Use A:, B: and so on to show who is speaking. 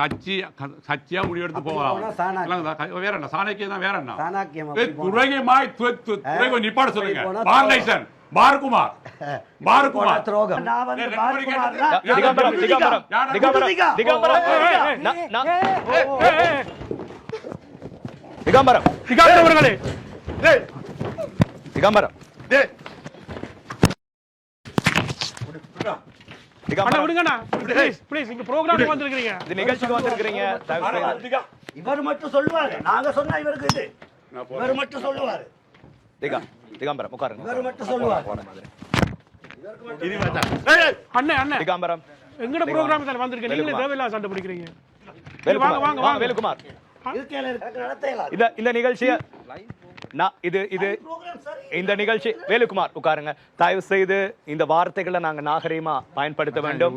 A: கட்சியா முடிவெடுத்து போகலாம். வேற என்ன சாணக்கியம் தான் வேற என்ன துரகமாய் நிப்பாட சொல்லுங்க. பாரகுமார் பாரகுமார்
B: துரோகம். நான் வந்து.
C: திகம்பரம் திகம்பரம். திகம்பரம்.
D: அண்ணா விடுங்கண்ணா. ப்ளீஸ் ப்ளீஸ் இங்க ப்ரோக்ராம் வந்திருக்கீங்க
C: இது நிகழ்ச்சிக்கு செய்து.
B: இவர் மட்டும் சொல்லுவாரு. நாங்க சொன்னா இவருக்கு இது. இவர் மட்டும் சொல்லுவாரு.
C: திகா திகம்பரம் உட்காருங்க
B: இவர் மட்டும் சொல்லுவாரு.
D: அண்ணே அண்ணே.
C: திகம்பரம்
D: எங்கட ப்ரோக்ராம் தானே வந்திருக்கீங்க? நீங்களே தேவையில்லாத சண்டை பிடிக்கிறீங்க.
C: வேலுக்குமார்
D: வாங்க, வாங்க,
C: வாங்க. இந்த இந்த நிகழ்ச்சியை நான் இது இது இந்த நிகழ்ச்சி வேலுக்குமார் உட்காருங்க. தயவு செய்து இந்த வார்த்தைகளை நாங்க நாகரீகமா பயன்படுத்த வேண்டும்.